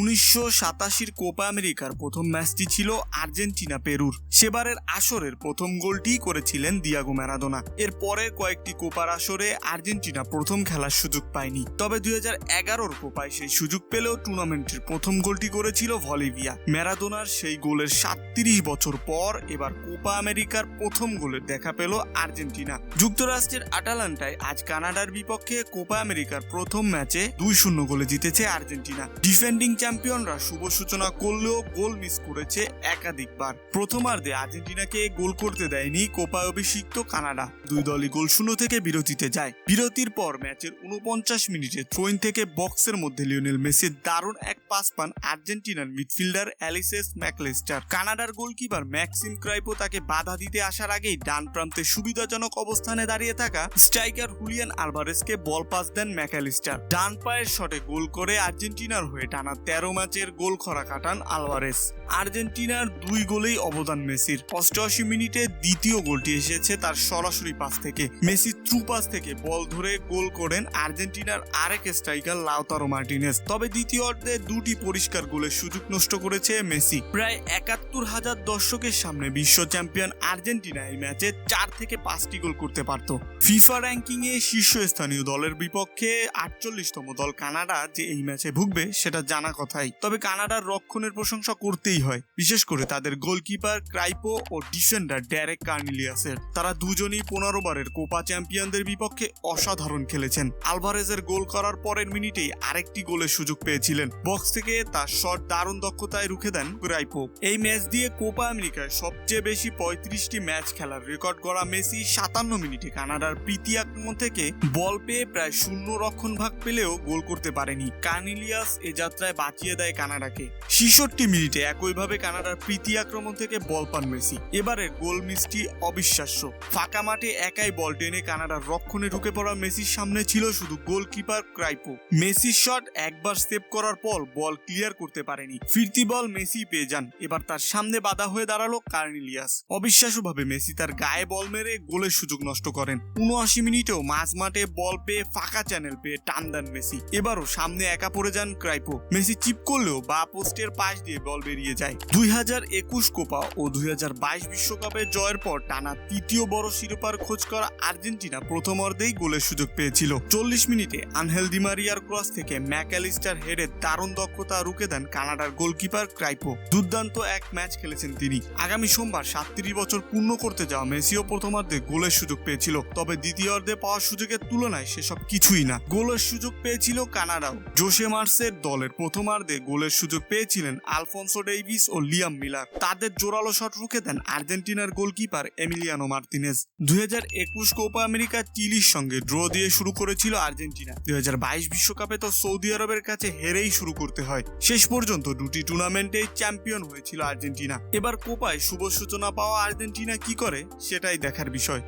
উনিশশো সাতাশির কোপা আমেরিকার প্রথম ম্যাচটি ছিল আর্জেন্টিনা পেরুর। সেবারের আসরের প্রথম গোলটি করেছিলেন দিয়াগো ম্যারাদোনা এর পরে কয়েকটি কোপার আসরে আর্জেন্টিনা প্রথম খেলার সুযোগ পায়নি। তবে দুই হাজার এগারোর কোপায় সেই সুযোগ পেলেও টুর্নামেন্টের প্রথম গোলটি করেছিল ভলিভিয়া। ম্যারাদোনার সেই গোলের সাতত্রিশ বছর পর এবার কোপা আমেরিকার প্রথম গোলের দেখা পেল আর্জেন্টিনা। যুক্তরাষ্ট্রের আটালান্টায় আজ কানাডার বিপক্ষে কোপা আমেরিকার প্রথম ম্যাচে দুই শূন্য গোলে জিতেছে আর্জেন্টিনা। ডিফেন্ডিং চ্যাম্পিয়নরা শুভ সূচনা করলেও গোল মিস করেছে একাধিকবার। প্রথমার্ধে আর্জেন্টিনাকে গোল করতে দেয়নি কোপা অভিষিক্ত কানাডা। দুই দলই গোল শূন্য থেকে বিরতিতে যায়। বিরতির পর ম্যাচের উনপঞ্চাশ মিনিটে থ্রোইন থেকে বক্সের মধ্যে লিওনেল মেসির দারুণ এক পাস পান আর্জেন্টিনার মিডফিল্ডার অ্যালিসেস ম্যাকলেস্টার। কানাডার গোলকিপার ম্যাক্সিম ক্রাইপো তাকে বাধা দিতে আসার আগেই ডান প্রান্তে সুবিধাজনক অবস্থানে দাঁড়িয়ে থাকা স্ট্রাইকার হুলিয়ান আলভারেসকে বল পাস দেন ম্যাকালিস্টার। ডান পায়ের শটে গোল করে আর্জেন্টিনার হয়ে টানা তেরো ম্যাচের গোল খরা কাটান আলভারেস। আর্জেন্টিনার দুই গোলেই অবদান মেসির। অষ্টআশি মিনিটে দ্বিতীয় গোলটি এসেছে তার সরাসরি পাস থেকে। মেসি থ্রু পাস থেকে বল ধরে গোল করেন আর্জেন্টিনার আরেক স্ট্রাইকার লাউতারো মার্টিনেস। তবে দ্বিতীয় অর্ধে দুটি পরিষ্কার গোলের সুযোগ নষ্ট করেছে মেসি। প্রায় একাত্তর হাজার দর্শকের সামনে বিশ্ব চ্যাম্পিয়ন আর্জেন্টিনা এই ম্যাচে চার থেকে পাঁচটি গোল করতে পারত। ফিফা র্যাঙ্কিং এ শীর্ষস্থানীয় দলের বিপক্ষে আটচল্লিশতম দল কানাডা যে এই ম্যাচে ভুগবে সেটা জানা কথাই। তবে কানাডার রক্ষণের প্রশংসা করতেই হয়। বিশেষ করে তাদের গোলকিপার ক্রাইপো ও ডিফেন্ডার ড্যারেক কার্নিলিয়াসের। তারা দুজনই পনেরো বারের কোপা চ্যাম্পিয়নদের বিপক্ষে অসাধারণ খেলেছেন। আলভারেজের গোল করার পরের মিনিটেই আরেকটি গোলের সুযোগ পেয়েছিলেন। বক্স থেকে তার শট দারুণ দক্ষতায় রুখে দেন ক্রাইপো। এই ম্যাচ দিয়ে কোপা আমেরিকায় সবচেয়ে বেশি পঁয়ত্রিশটি ম্যাচ খেলার রেকর্ড গড়া মেসি সাতান্ন মিনিটে কানাডার প্রীতি আক্রমণ থেকে বল পেয়ে প্রায় শূন্য রক্ষণ ভাগ পেলেও গোল করতে পারেনি। কার্নিলিয়াস এ যাত্রায় বাঁচিয়ে দেয় কানাডাকে। ছেষট্টি মিনিটে একইভাবে কানাডার প্রীতি আক্রমণ থেকে বল পান মেসি। এবারে গোল মিসটি অবিশ্বাস্য। ফাঁকা মাঠে একাই বল টেনে কানাডার রক্ষণে ঢুকে পড়া মেসির সামনে ছিল শুধু গোলকিপার ক্রাইপো। মেসির শট একবার সেভ করার পর বল ক্লিয়ার করতে পারেনি। ফিরতি বল মেসি পেয়ে যান। এবার তার সামনে বাধা হয়ে দাঁড়াল কার্নিলিয়াস অবিশ্বাস্যভাবে মেসি তার গায়ে বল মেরে গোলের সুযোগ নষ্ট করেন। উনআশি মিনিটেও মাঝ মাঠে বল পেয়ে ফাঁকা চ্যানেল পেয়ে টান দেন মেসি। এবারও সামনে একা পড়ে যান ক্রাইপো। মেসি চিপ করলেও বা পোস্টের পাশ দিয়ে বল বেরিয়ে যায়। দুই হাজার একুশ কোপা ও দুই হাজার বাইশ বিশ্বকাপের জয়ের পর টানা তৃতীয় বড় শিরোপার খোঁজ করা আর্জেন্টিনা প্রথম অর্ধেই গোলের সুযোগ পেয়েছিল। চল্লিশ মিনিটে আনহেল দিমারিয়ার ক্রস থেকে ম্যাকালিস্টার হেডে দারুণ দক্ষতা রুখে দেন কানাডার গোলকিপার ক্রাইপো। দুর্দান্ত এক ম্যাচ খেলেছেন তিনি। আগামী সোমবার সাতত্রিশ বছর পূর্ণ করতে যাওয়া মেসিও প্রথমার্ধে গোলের সুযোগ পেয়েছিল। তবে দ্বিতীয় অর্ধে পাওয়ার সুযোগের তুলনায় সেসব কিছুই না। গোলের সুযোগ পেয়েছিল কানাডাও। জোসে মার্সের দলের প্রথমার্ধে গোলের সুযোগ পেয়েছিলেন আলফোনসো ডেইভিস ও লিয়াম মিলার। তাদের জোরালো শট রুখে দেন আর্জেন্টিনার গোলকিপার এমিলিয়ানো মার্তিনেজ। দুই হাজার একুশ কোপা আমেরিকা চিলির সঙ্গে ড্র দিয়ে শুরু করেছিল আর্জেন্টিনা। দুই হাজার বাইশ বিশ্বকাপে তো সৌদি আরবের কাছে হেরেই শুরু করতে হয়। শেষ পর্যন্ত দুটি টুর্নামেন্টে চ্যাম্পিয়ন হয়েছিল আর্জেন্টিনা। এবার কোপায় শুভ সূচনা পাওয়া আর্জেন্টিনা কি করে সেটাই দেখার বিষয়।